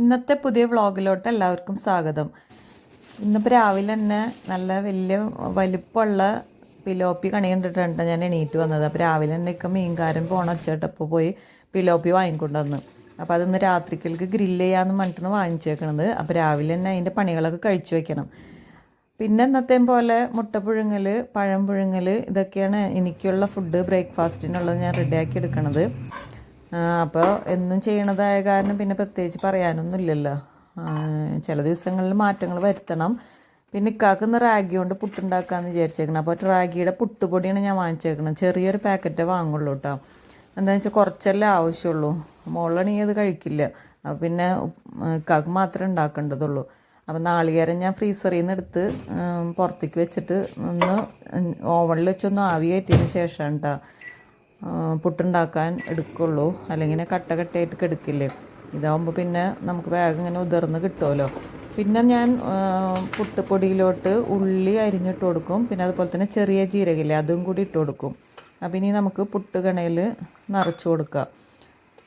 ഇന്നത്തെ പുതിയ വ്ളോഗിലോട്ട് എല്ലാവർക്കും സ്വാഗതം. ഇന്നിപ്പോൾ രാവിലെ തന്നെ നല്ല വലിയ വലിപ്പമുള്ള പിലോപ്പി കണി കണ്ടിട്ടുണ്ട് ഞാൻ എണീറ്റ് വന്നത്. അപ്പോൾ രാവിലെ തന്നെ ഒക്കെ മീൻകാരൻ പോണ ഒച്ചേട്ടപ്പോൾ പോയി പിലോപ്പി വാങ്ങിക്കൊണ്ടുവന്നു. അപ്പോൾ അതൊന്ന് രാത്രിക്കലേക്ക് ഗ്രില്ല് ചെയ്യാമെന്ന് പറഞ്ഞിട്ടാണ് വാങ്ങിച്ചേക്കണത്. അപ്പോൾ രാവിലെ തന്നെ അതിന്റെ പണികളൊക്കെ കഴിച്ചു വെക്കണം. പിന്നെ എന്നത്തെയും പോലെ മുട്ട പുഴുങ്ങൽ പഴം പുഴുങ്ങൽ ഇതൊക്കെയാണ് എനിക്കുള്ള ഫുഡ് ബ്രേക്ക്ഫാസ്റ്റിനുള്ളത് ഞാൻ റെഡിയാക്കി എടുക്കണത്. അപ്പോൾ എന്നും ചെയ്യണതായ കാരണം പിന്നെ പ്രത്യേകിച്ച് പറയാനൊന്നുമില്ലല്ലോ. ചില ദിവസങ്ങളിൽ മാറ്റങ്ങൾ വരുത്തണം. പിന്നെ ഇക്കാക്കുന്ന റാഗി കൊണ്ട് പുട്ടുണ്ടാക്കാമെന്ന് വിചാരിച്ചേക്കണം. അപ്പോൾ റാഗിയുടെ പുട്ടുപൊടിയാണ് ഞാൻ വാങ്ങിച്ചേക്കണം. ചെറിയൊരു പാക്കറ്റേ വാങ്ങുള്ളൂ കേട്ടോ എന്താണെന്ന് വെച്ചാൽ കുറച്ചല്ലേ ആവശ്യമുള്ളൂ. മോളാണെങ്കിൽ അത് കഴിക്കില്ല. അപ്പോൾ പിന്നെ ഇക്കാക്ക് മാത്രമേ ഉണ്ടാക്കേണ്ടതുള്ളൂ. അപ്പോൾ നാളികേരം ഞാൻ ഫ്രീസറിൽ നിന്ന് എടുത്ത് പുറത്തേക്ക് വെച്ചിട്ട് ഒന്ന് ഓവണിൽ വെച്ചൊന്ന് ആവി കയറ്റിയതിന് ശേഷം കേട്ടോ പുട്ടുണ്ടാക്കാൻ എടുക്കുള്ളൂ. അല്ലെങ്കിൽ കട്ട കട്ടയായിട്ട് കെടുക്കില്ലേ. ഇതാവുമ്പോൾ പിന്നെ നമുക്ക് വേഗം ഇങ്ങനെ ഉതിർന്ന് കിട്ടുമല്ലോ പിന്നെ ഞാൻ പുട്ടുപൊടിയിലോട്ട് ഉള്ളി അരിഞ്ഞിട്ട് കൊടുക്കും. പിന്നെ അതുപോലെ തന്നെ ചെറിയ ജീരകില്ലേ അതും കൂടി ഇട്ട് കൊടുക്കും. അപ്പം ഇനി നമുക്ക് പുട്ട് കണയിൽ നിറച്ച് കൊടുക്കാം.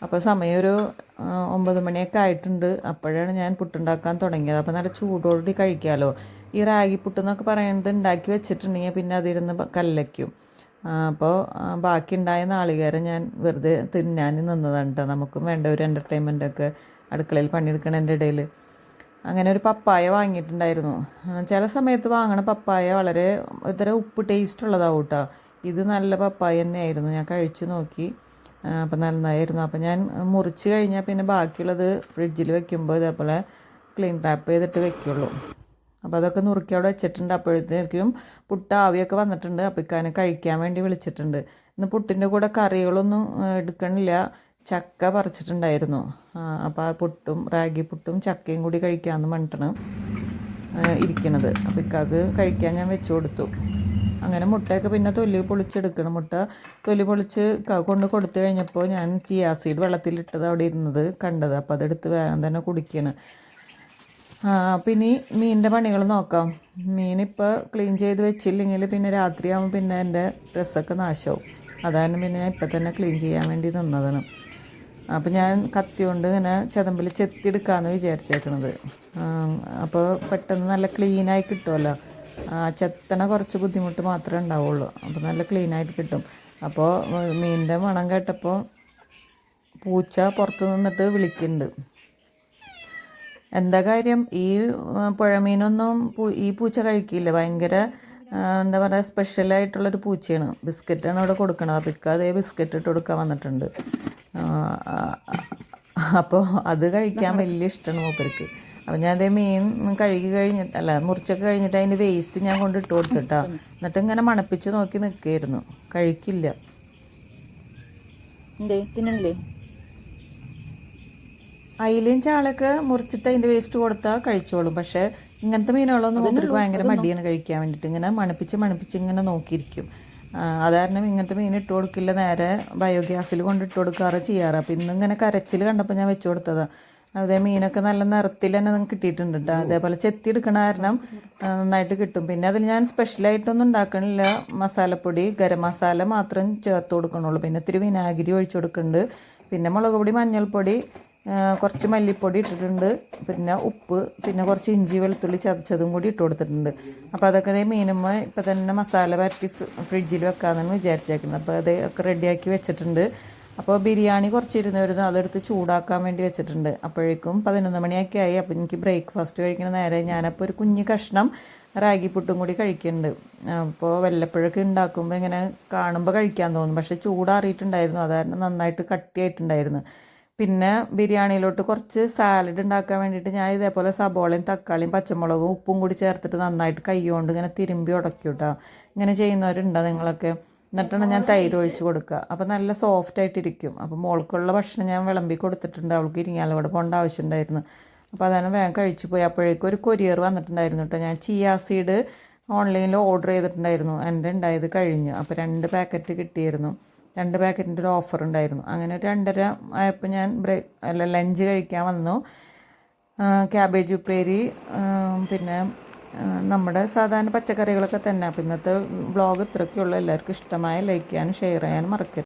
അപ്പോൾ സമയം ഒരു ഒമ്പത് മണിയൊക്കെ ആയിട്ടുണ്ട്. അപ്പോഴാണ് ഞാൻ പുട്ടുണ്ടാക്കാൻ തുടങ്ങിയത്. അപ്പോൾ നല്ല ചൂടോടുകൂടി കഴിക്കാമല്ലോ ഈ റാഗി പുട്ടെന്നൊക്കെ പറയുന്നത് ഉണ്ടാക്കി വെച്ചിട്ടുണ്ടെങ്കിൽ പിന്നെ അതിരുന്ന് കല്ലയ്ക്കും അപ്പോൾ ബാക്കിയുണ്ടായ നാളികേരം ഞാൻ വെറുതെ തിന്നാൻ നിന്നതാണ് കേട്ടോ നമുക്കും വേണ്ട ഒരു എന്റർടൈൻമെന്റ് ഒക്കെ അടുക്കളയിൽ പണിയെടുക്കണതിന്റെ ഇടയിൽ അങ്ങനെ ഒരു പപ്പായ വാങ്ങിയിട്ടുണ്ടായിരുന്നു. ചില സമയത്ത് വാങ്ങണ പപ്പായ വളരെ ഇത്ര ഉപ്പ് ടേസ്റ്റ് ഉള്ളതാവും കേട്ടോ ഇത് നല്ല പപ്പായ തന്നെയായിരുന്നു. ഞാൻ കഴിച്ച് നോക്കി. അപ്പം നന്നായിരുന്നു. അപ്പം ഞാൻ മുറിച്ച് കഴിഞ്ഞാൽ പിന്നെ ബാക്കിയുള്ളത് ഫ്രിഡ്ജിൽ വെക്കുമ്പോൾ ഇതേപോലെ ക്ലീൻ ടാപ്പ് ചെയ്തിട്ട് വെക്കുള്ളൂ. അപ്പോൾ അതൊക്കെ നുറുക്കി അവിടെ വെച്ചിട്ടുണ്ട്. അപ്പോഴത്തേക്കും പുട്ട ആവിയൊക്കെ വന്നിട്ടുണ്ട്. അപ്പോൾ ഇക്കാനെ കഴിക്കാൻ വേണ്ടി വിളിച്ചിട്ടുണ്ട്. ഇന്ന് പുട്ടിന്റെ കൂടെ കറികളൊന്നും എടുക്കണില്ല. ചക്ക പറിച്ചിട്ടുണ്ടായിരുന്നു. അപ്പോൾ ആ പുട്ടും റാഗി പുട്ടും ചക്കയും കൂടി കഴിക്കാമെന്ന് പറഞ്ഞിട്ടാണ് ഇരിക്കണത്. അപ്പോൾ ഇക്കാക്ക് കഴിക്കാൻ ഞാൻ വെച്ചു കൊടുത്തു. അങ്ങനെ മുട്ടയൊക്കെ പിന്നെ തൊലി പൊളിച്ചെടുക്കണം. മുട്ട തൊലി പൊളിച്ച് കൊണ്ട് കൊടുത്തു കഴിഞ്ഞപ്പോൾ ഞാൻ ചിയാസീഡ് വെള്ളത്തിലിട്ടത് അവിടെ ഇരുന്നത് കണ്ടത്. അപ്പോൾ അതെടുത്ത് വേഗം തന്നെ കുടിക്കുകയാണ് ആ പിന്നെ ഈ മീനിന്റെ പണികൾ നോക്കാം. മീനിപ്പോൾ ക്ലീൻ ചെയ്ത് വെച്ചില്ലെങ്കിൽ പിന്നെ രാത്രിയാകുമ്പോൾ പിന്നെ എന്റെ ഡ്രസ്സൊക്കെ നാശമാവും അതാണ് പിന്നെ ഞാൻ ഇപ്പം തന്നെ ക്ലീൻ ചെയ്യാൻ വേണ്ടി നിന്നതാണ്. അപ്പോൾ ഞാൻ കത്തി കൊണ്ട് ഇങ്ങനെ ചെതമ്പിൽ ചെത്തിയെടുക്കാമെന്ന് വിചാരിച്ചേക്കണത്. അപ്പോൾ പെട്ടെന്ന് നല്ല ക്ലീനായി കിട്ടുമല്ലോ ചെത്തണ കുറച്ച് ബുദ്ധിമുട്ട് മാത്രമേ ഉണ്ടാവുള്ളൂ. അപ്പോൾ നല്ല ക്ലീനായിട്ട് കിട്ടും. അപ്പോൾ മീനിന്റെ മണം കേട്ടപ്പോൾ പൂച്ച പുറത്ത് നിന്നിട്ട് വിളിക്കുന്നുണ്ട്. എന്താ കാര്യം? ഈ പുഴമീനൊന്നും ഈ പൂച്ച കഴിക്കില്ല. ഭയങ്കര എന്താ പറയുക സ്പെഷ്യലായിട്ടുള്ളൊരു പൂച്ചയാണ്. ബിസ്ക്കറ്റാണ് അവിടെ കൊടുക്കുന്നത് അപ്പോൾ ഇക്ക അതേ ബിസ്ക്കറ്റ് ഇട്ട് കൊടുക്കാൻ വന്നിട്ടുണ്ട്. അപ്പോൾ അത് കഴിക്കാൻ വലിയ ഇഷ്ടമാണ് മൂപ്പർക്ക്. അപ്പം ഞാൻ അതേ മീൻ കഴുകി കഴിഞ്ഞിട്ട് അല്ല മുറിച്ചൊക്കെ കഴിഞ്ഞിട്ട് അതിന്റെ വേസ്റ്റ് ഞാൻ കൊണ്ട് ഇട്ട് കൊടുത്തിട്ടാ. എന്നിട്ട് ഇങ്ങനെ മണപ്പിച്ച് നോക്കി നിൽക്കുകയായിരുന്നു കഴിക്കില്ല. തിന്നണില്ലേ? അയിലയും ചാളൊക്കെ മുറിച്ചിട്ട് അതിന്റെ വേസ്റ്റ് കൊടുത്താൽ കഴിച്ചോളും. പക്ഷേ ഇങ്ങനത്തെ മീനുകളൊന്നും മൂപ്പർക്ക് ഭയങ്കര മടിയാണ് കഴിക്കാൻ വേണ്ടിയിട്ട്. ഇങ്ങനെ മണപ്പിച്ച് മണപ്പിച്ച് ഇങ്ങനെ നോക്കിയിരിക്കും. അത് കാരണം ഇങ്ങനത്തെ മീൻ ഇട്ട് കൊടുക്കില്ല. നേരെ ബയോഗ്യാസിൽ കൊണ്ട് ഇട്ട് കൊടുക്കാറ് ചെയ്യാറ്. അപ്പോൾ ഇന്നിങ്ങനെ കരച്ചിൽ കണ്ടപ്പോൾ ഞാൻ വെച്ച് കൊടുത്തതാണ് അതേ മീനൊക്കെ നല്ല നിറത്തിൽ തന്നെ നമുക്ക് കിട്ടിയിട്ടുണ്ട് കേട്ടോ അതേപോലെ ചെത്തി എടുക്കണ കാരണം നന്നായിട്ട് കിട്ടും. പിന്നെ അതിൽ ഞാൻ സ്പെഷ്യലായിട്ടൊന്നും ഉണ്ടാക്കണില്ല. മസാലപ്പൊടി ഗരം മസാല മാത്രം ചേർത്ത് കൊടുക്കണുള്ളൂ. പിന്നെ ഇത്തിരി വിനാഗിരി ഒഴിച്ചു കൊടുക്കുന്നുണ്ട് പിന്നെ മുളക് പൊടി മഞ്ഞൾപ്പൊടി കുറച്ച് മല്ലിപ്പൊടി ഇട്ടിട്ടുണ്ട് പിന്നെ ഉപ്പ് പിന്നെ കുറച്ച് ഇഞ്ചി വെളുത്തുള്ളി ചതച്ചതും കൂടി ഇട്ട് കൊടുത്തിട്ടുണ്ട്. അപ്പോൾ അതൊക്കെ അതേ മീനുമ്മ ഇപ്പം തന്നെ മസാല പരത്തി ഫ്രിഡ്ജിൽ വെക്കാമെന്നാണ് വിചാരിച്ചേക്കുന്നത്. അപ്പോൾ അത് ഒക്കെ റെഡിയാക്കി വെച്ചിട്ടുണ്ട്. അപ്പോൾ ബിരിയാണി കുറച്ച് ഇരുന്നായിരുന്നു അതെടുത്ത് ചൂടാക്കാൻ വേണ്ടി വെച്ചിട്ടുണ്ട്. അപ്പോഴേക്കും പതിനൊന്ന് മണിയൊക്കെ ആയി. അപ്പോൾ എനിക്ക് ബ്രേക്ക്ഫാസ്റ്റ് കഴിക്കുന്ന നേരെ ഞാനപ്പോൾ ഒരു കുഞ്ഞ് കഷ്ണം റാഗി പുട്ടും കൂടി കഴിക്കുന്നുണ്ട്. അപ്പോൾ വല്ലപ്പോഴൊക്കെ ഉണ്ടാക്കുമ്പോൾ ഇങ്ങനെ കാണുമ്പോൾ കഴിക്കാൻ തോന്നും. പക്ഷേ ചൂടാറിയിട്ടുണ്ടായിരുന്നു. അത് കാരണം നന്നായിട്ട് കട്ടിയായിട്ടുണ്ടായിരുന്നു. പിന്നെ ബിരിയാണിയിലോട്ട് കുറച്ച് സാലഡ് ഉണ്ടാക്കാൻ വേണ്ടിയിട്ട് ഞാൻ ഇതേപോലെ സബോളയും തക്കാളിയും പച്ചമുളകും ഉപ്പും കൂടി ചേർത്തിട്ട് നന്നായിട്ട് കൈകൊണ്ട് ഇങ്ങനെ തിരുമ്പി ഉടക്കി കേട്ടോ ഇങ്ങനെ ചെയ്യുന്നവരുണ്ടോ നിങ്ങളൊക്കെ? എന്നിട്ടാണ് ഞാൻ തൈര് ഒഴിച്ച് കൊടുക്കുക. അപ്പോൾ നല്ല സോഫ്റ്റ് ആയിട്ടിരിക്കും. അപ്പോൾ മോൾക്കുള്ള ഭക്ഷണം ഞാൻ വിളമ്പി കൊടുത്തിട്ടുണ്ട്. അവൾക്ക് ഇരിങ്ങാലവിടെ പോകേണ്ട ആവശ്യമുണ്ടായിരുന്നു. അപ്പോൾ അതാണ് വേഗം കഴിച്ചു പോയി. അപ്പോഴേക്കും ഒരു കൊരിയർ വന്നിട്ടുണ്ടായിരുന്നു കേട്ടോ ഞാൻ ചിയാ സീഡ് ഓൺലൈനിൽ ഓർഡർ ചെയ്തിട്ടുണ്ടായിരുന്നു. എന്റെ ഉണ്ടായത് കഴിഞ്ഞു. അപ്പോൾ രണ്ട് പാക്കറ്റ് കിട്ടിയിരുന്നു. രണ്ട് പാക്കറ്റിന്റെ ഒരു ഓഫർ ഉണ്ടായിരുന്നു. അങ്ങനെ ഒരു രണ്ടര ആയപ്പോൾ ഞാൻ ബ്രേക്ക് അല്ല ലഞ്ച് കഴിക്കാൻ വന്നു. ക്യാബേജ് ഉപ്പേരി പിന്നെ നമ്മുടെ സാധാരണ പച്ചക്കറികളൊക്കെ തന്നെ. അപ്പം ഇന്നത്തെ വ്ളോഗ് ഇത്രയൊക്കെയുള്ളൂ എല്ലാവർക്കും ഇഷ്ടമായ ലൈക്ക് ചെയ്യാനും ഷെയർ ചെയ്യാനും മറക്കരുത്.